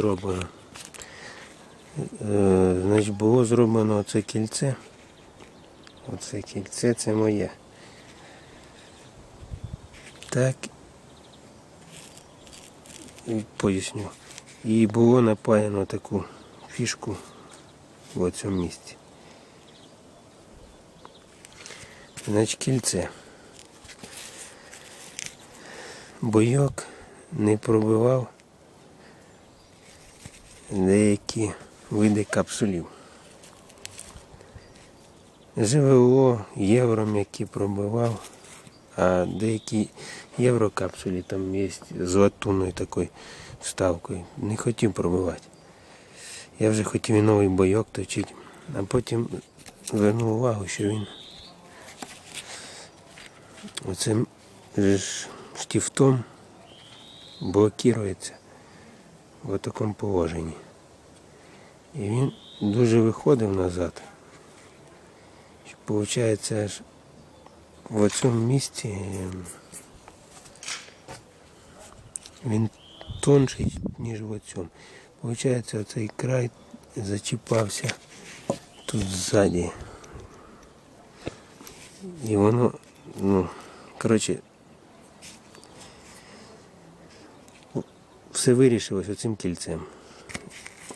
зроблено? Е, значить, було зроблено оце кільце. Оце кільце це моє. Так. Поясню. І було напаяно таку фішку в цьому місці. Значить, кільце. Бойок не пробивав деякі види капсулів. ЖВО, євро які пробивав, а деякі єврокапсулі там є з латунною такою вставкою. Не хотів пробивати. Я вже хотів і новий бойок точити, а потім звернув увагу, що він оцим штифтом блокується в такому положенні. І він дуже виходив назад. Виходить, аж в цьому місці ем, він тонший, ніж в цьому. Виходить, оцей край зачіпався тут ззаді. І воно, ну, коротше, все вирішилось оцим кільцем.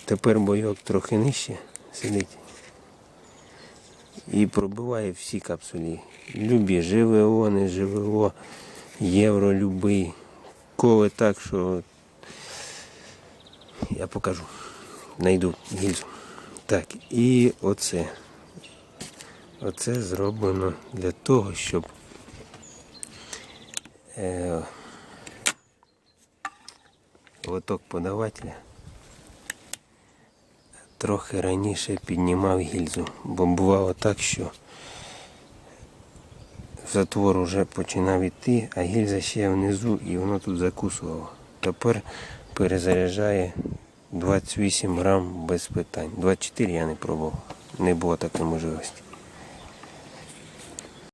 Тепер бойок трохи нижче сидить і пробиває всі капсулі. Любі, ЖВО, не ЖВО, євро любий. Коле так, що я покажу. Найду гільзу. Так, і оце. Оце зроблено для того, щоб е, лоток подавателя трохи раніше піднімав гільзу, бо бувало так, що затвор уже починав іти, а гільза ще внизу і воно тут закусувало. Тепер перезаряджає 28 грам без питань. 24 я не пробував, не було такої можливості.